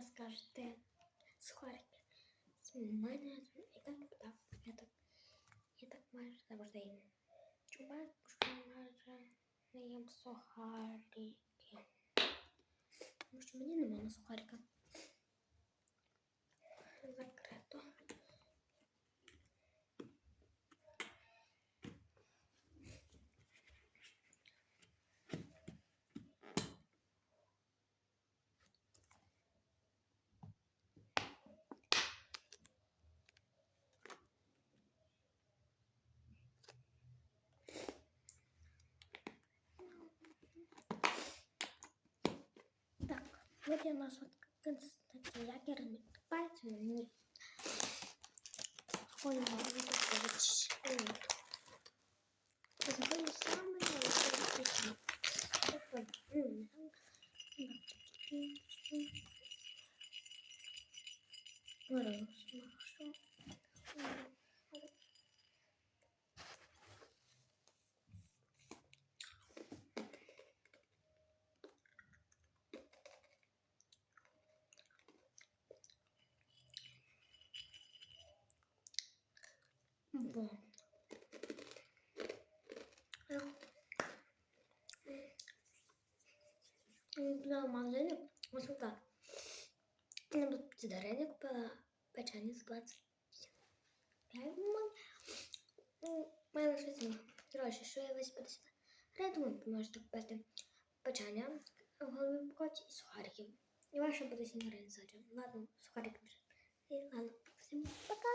вона скажете з мене і так, і так, і так. І так майже завжди. Чувак, що майже не їм сухарики. Тому що мені немає на сухарика. Закрито. Вот я наша консистенція. Як я розмикається на. Ой, мама, вот это Забыли Бо. Була в магазині, ось так. Я тут ці дарини купила печені за 20. У мене щось є. Коротше, що я весь сюди. Я думаю, можете купити печення в голові пакоті і сухариків. І ваше буде сім гривень ззаді. Ладно, сухарики вже. І ладно, всім пока!